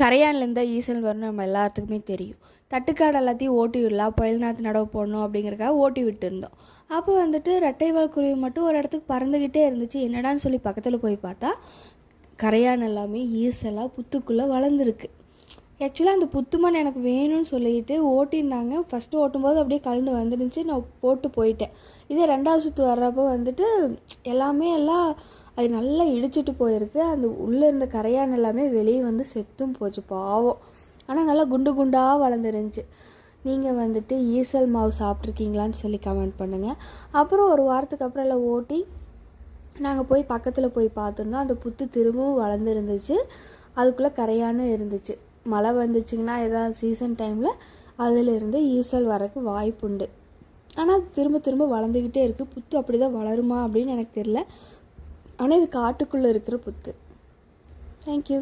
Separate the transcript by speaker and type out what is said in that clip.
Speaker 1: கரையான்லேருந்து தான் ஈசல் வரும்னு நம்ம எல்லாத்துக்குமே தெரியும். தட்டுக்காடு எல்லாத்தையும் ஓட்டி விடலாம் புயல் நாற்று நடவு போடணும் அப்படிங்கிறக்காக ஓட்டி விட்டுருந்தோம். அப்போ வந்துட்டு ரெட்டைவால் குருவி மட்டும் ஒரு இடத்துக்கு பறந்துக்கிட்டே இருந்துச்சு. என்னடான்னு சொல்லி பக்கத்தில் போய் பார்த்தா கரையான் எல்லாமே ஈசலாக புத்துக்குள்ளே வளர்ந்துருக்கு. ஆக்சுவலாக அந்த புத்துமண் எனக்கு வேணும்னு சொல்லிட்டு ஓட்டியிருந்தாங்க. ஃபஸ்ட்டு ஓட்டும்போது அப்படியே கலந்து வந்துருந்துச்சு நான் போட்டு போயிட்டேன். இதே ரெண்டாவது சுற்று வர்றப்போ வந்துட்டு எல்லாமே எல்லாம் அது நல்லா இடிச்சிட்டு போயிருக்கு. அந்த உள்ளே இருந்த கரையான் எல்லாமே வெளியே வந்து செத்தும் போச்சு பாவம். ஆனால் நல்லா குண்டு குண்டாக வளர்ந்துருந்துச்சு. நீங்கள் வந்துட்டு ஈசல் மாவு சாப்பிட்ருக்கீங்களான்னு சொல்லி கமெண்ட் பண்ணுங்கள் அப்புறம் ஒரு வாரத்துக்கு அப்புறம் எல்லாம் ஓட்டி நாங்கள் போய் பக்கத்தில் போய் பார்த்துருந்தோம். அந்த புத்து திரும்பவும் வளர்ந்துருந்துச்சு. அதுக்குள்ளே கரையான்னு இருந்துச்சு. மழை வந்துச்சுங்கன்னா ஏதாவது சீசன் டைமில் அதிலிருந்து ஈசல் வரக்கு வாய்ப்புண்டு. ஆனால் திரும்ப திரும்ப வளர்ந்துக்கிட்டே இருக்குது புத்து அப்படி தான் வளருமா அப்படின்னு எனக்கு தெரில ஆனால் இது காட்டுக்குள்ளே இருக்கிற புத்து. தேங்க்யூ